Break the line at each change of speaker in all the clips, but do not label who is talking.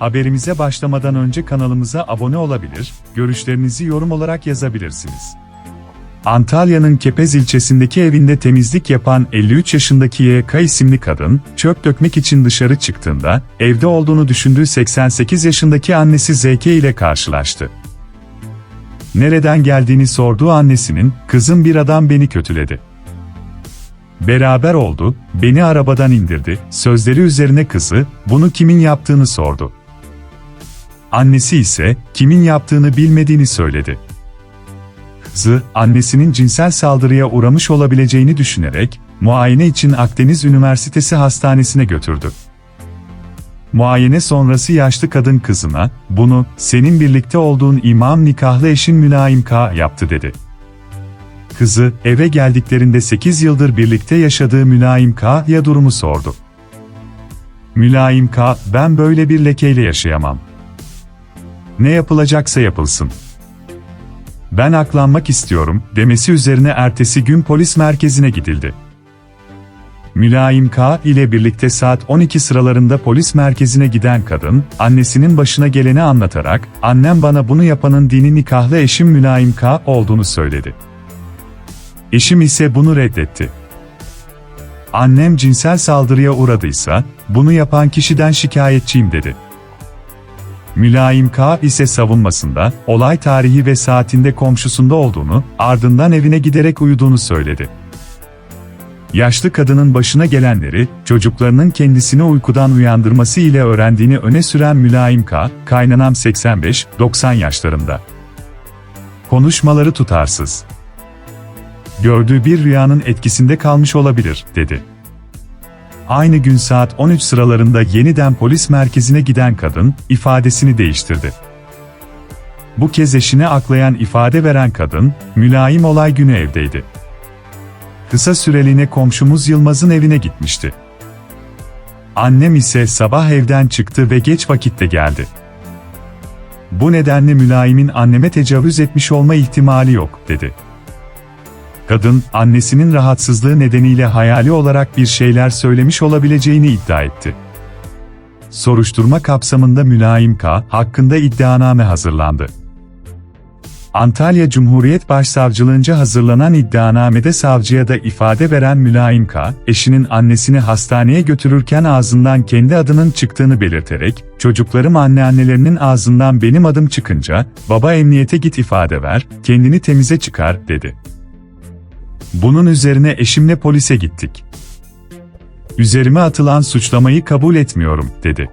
Haberimize başlamadan önce kanalımıza abone olabilir, görüşlerinizi yorum olarak yazabilirsiniz. Antalya'nın Kepez ilçesindeki evinde temizlik yapan 53 yaşındaki YK isimli kadın, çöp dökmek için dışarı çıktığında, evde olduğunu düşündüğü 88 yaşındaki annesi ZK ile karşılaştı. Nereden geldiğini sorduğu annesinin, kızım bir adam beni kötüledi. Beraber oldu, beni arabadan indirdi, sözleri üzerine kızı, bunu kimin yaptığını sordu. Annesi ise, kimin yaptığını bilmediğini söyledi. Kızı, annesinin cinsel saldırıya uğramış olabileceğini düşünerek, muayene için Akdeniz Üniversitesi Hastanesi'ne götürdü. Muayene sonrası yaşlı kadın kızına, bunu, senin birlikte olduğun imam nikahlı eşin Mülayim K. yaptı dedi. Kızı, eve geldiklerinde 8 yıldır birlikte yaşadığı Mülayim K.'ya durumu sordu. Mülayim K, ben böyle bir lekeyle yaşayamam. Ne yapılacaksa yapılsın. Ben aklanmak istiyorum, demesi üzerine ertesi gün polis merkezine gidildi. Mülayim K ile birlikte saat 12 sıralarında polis merkezine giden kadın, annesinin başına geleni anlatarak, annem bana bunu yapanın dini nikahlı eşim Mülayim K olduğunu söyledi. Eşim ise bunu reddetti. Annem cinsel saldırıya uğradıysa, bunu yapan kişiden şikayetçiyim dedi. Mülayim K ise savunmasında, olay tarihi ve saatinde komşusunda olduğunu, ardından evine giderek uyuduğunu söyledi. Yaşlı kadının başına gelenleri, çocuklarının kendisini uykudan uyandırması ile öğrendiğini öne süren Mülayim K, kaynanam 85-90 yaşlarında. Konuşmaları tutarsız. Gördüğü bir rüyanın etkisinde kalmış olabilir, dedi. Aynı gün saat 13 sıralarında yeniden polis merkezine giden kadın, ifadesini değiştirdi. Bu kez eşine aklayan ifade veren kadın, mülayim olay günü evdeydi. Kısa süreliğine komşumuz Yılmaz'ın evine gitmişti. Annem ise sabah evden çıktı ve geç vakitte geldi. Bu nedenle mülayimin anneme tecavüz etmiş olma ihtimali yok, dedi. Kadın, annesinin rahatsızlığı nedeniyle hayali olarak bir şeyler söylemiş olabileceğini iddia etti. Soruşturma kapsamında Mülayim K. hakkında iddianame hazırlandı. Antalya Cumhuriyet Başsavcılığınca hazırlanan iddianamede savcıya da ifade veren Mülayim K., eşinin annesini hastaneye götürürken ağzından kendi adının çıktığını belirterek, çocuklarım anneannelerinin ağzından benim adım çıkınca, baba emniyete git ifade ver, kendini temize çıkar, dedi. Bunun üzerine eşimle polise gittik. Üzerime atılan suçlamayı kabul etmiyorum, dedi.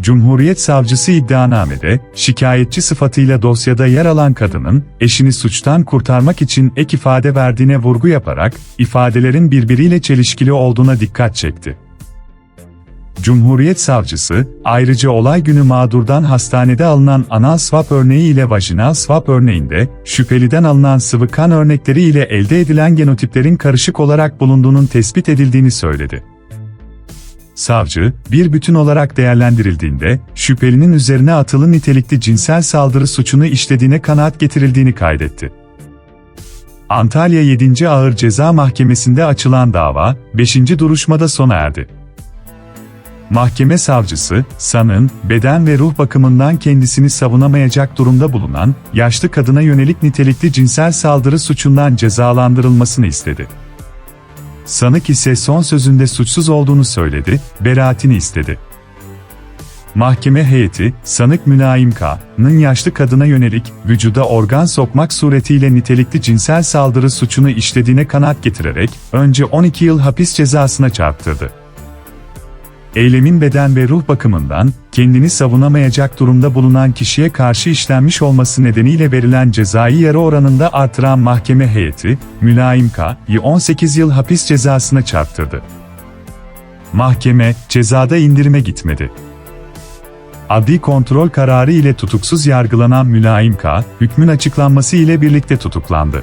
Cumhuriyet Savcısı iddianamede, şikayetçi sıfatıyla dosyada yer alan kadının, eşini suçtan kurtarmak için ek ifade verdiğine vurgu yaparak, ifadelerin birbiriyle çelişkili olduğuna dikkat çekti. Cumhuriyet Savcısı, ayrıca olay günü mağdurdan hastanede alınan anal swab örneği ile vajinal swab örneğinde, şüpheliden alınan sıvı kan örnekleri ile elde edilen genotiplerin karışık olarak bulunduğunun tespit edildiğini söyledi. Savcı, bir bütün olarak değerlendirildiğinde, şüphelinin üzerine atılı nitelikli cinsel saldırı suçunu işlediğine kanaat getirildiğini kaydetti. Antalya 7. Ağır Ceza Mahkemesi'nde açılan dava, 5. duruşmada sona erdi. Mahkeme savcısı, sanın, beden ve ruh bakımından kendisini savunamayacak durumda bulunan, yaşlı kadına yönelik nitelikli cinsel saldırı suçundan cezalandırılmasını istedi. Sanık ise son sözünde suçsuz olduğunu söyledi, beraatini istedi. Mahkeme heyeti, sanık Mülayim K.'nın yaşlı kadına yönelik, vücuda organ sokmak suretiyle nitelikli cinsel saldırı suçunu işlediğine kanaat getirerek, önce 12 yıl hapis cezasına çarptırdı eylemin beden ve ruh bakımından, kendini savunamayacak durumda bulunan kişiye karşı işlenmiş olması nedeniyle verilen cezayı yarı oranında artıran mahkeme heyeti, Mülayim K.'yi 18 yıl hapis cezasına çarptırdı. Mahkeme, cezada indirime gitmedi. Adli kontrol kararı ile tutuksuz yargılanan Mülayim K., hükmün açıklanması ile birlikte tutuklandı.